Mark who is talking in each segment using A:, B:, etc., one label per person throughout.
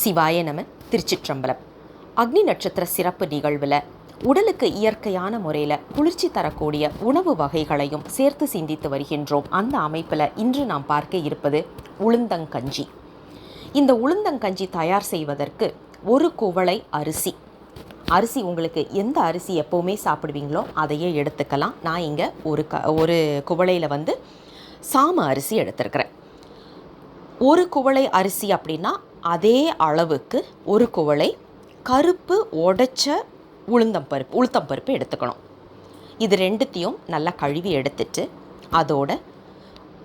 A: சிவாய நம திருச்சிற்றம்பலம். அக்னி நட்சத்திர சிறப்பு நிகழ்வில் உடலுக்கு இயற்கையான முறையில் குளிர்ச்சி தரக்கூடிய உணவு வகைகளையும் சேர்த்து சிந்தித்து வருகின்றோம். அந்த அமைப்பில் இன்று நாம் பார்க்க இருப்பது உளுந்தங்கஞ்சி. இந்த உளுந்தங்கஞ்சி தயார் செய்வதற்கு ஒரு குவளை அரிசி. அரிசி உங்களுக்கு எந்த அரிசி எப்போவுமே சாப்பிடுவீங்களோ அதையே எடுத்துக்கலாம். நான் இங்கே ஒரு க ஒரு குவளையில் வந்து சாம அரிசி எடுத்திருக்கிறேன். ஒரு குவளை அரிசி அப்படின்னா அதே அளவுக்கு ஒரு குவளை கருப்பு உடைச்ச உளுந்தம் பருப்பு உளுத்தம் பருப்பு எடுத்துக்கணும். இது ரெண்டுத்தையும் நல்லா கழுவி எடுத்துட்டு அதோட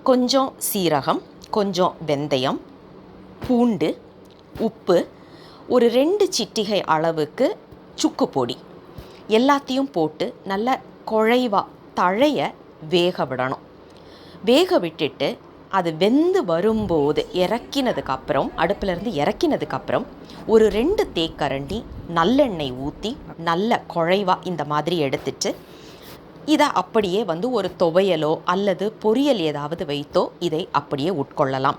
A: கொஞ்சம் சீரகம் கொஞ்சம் வெந்தயம் பூண்டு உப்பு ஒரு ரெண்டு சிட்டிகை அளவுக்கு சுக்கு பொடி. எல்லாத்தையும் போட்டு நல்ல குழைவாக தழைய வேக விடணும். வேக விட்டுட்டு அது வெந்து வரும்போது இறக்கினதுக்கப்புறம் அடுப்பிலேருந்து இறக்கினதுக்கப்புறம் ஒரு ரெண்டு தேக்கரண்டி நல்லெண்ணெய் ஊற்றி நல்ல குழைவாக இந்த மாதிரி எடுத்துட்டு இதை அப்படியே வந்து ஒரு துவையலோ அல்லது பொரியல் ஏதாவது வைத்தோ இதை அப்படியே உட்கொள்ளலாம்.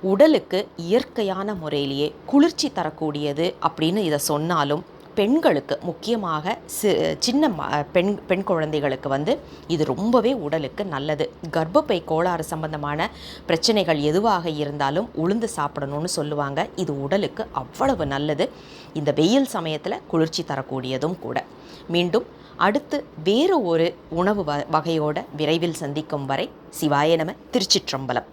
A: உடலுக்கு இயற்கையான முறையிலேயே குளிர்ச்சி தரக்கூடியது அப்படின்னு இதை சொன்னாலும் பெண்களுக்கு முக்கியமாக சி சின்ன ம- பெண் பெண் குழந்தைகளுக்கு வந்து இது ரொம்பவே உடலுக்கு நல்லது. கர்ப்பப்பை கோளாறு சம்பந்தமான பிரச்சனைகள் எதுவாக இருந்தாலும் உளுந்து சாப்பிடணும்னு சொல்லுவாங்க. இது உடலுக்கு அவ்வளவு நல்லது. இந்த வெயில் சமயத்தில் குளிர்ச்சி தரக்கூடியதும் கூட. மீண்டும் அடுத்து வேறு ஒரு உணவு வ வகையோட விரைவில் சந்திக்கும் வரை சிவாய நம திருச்சிற்றம்பலம்.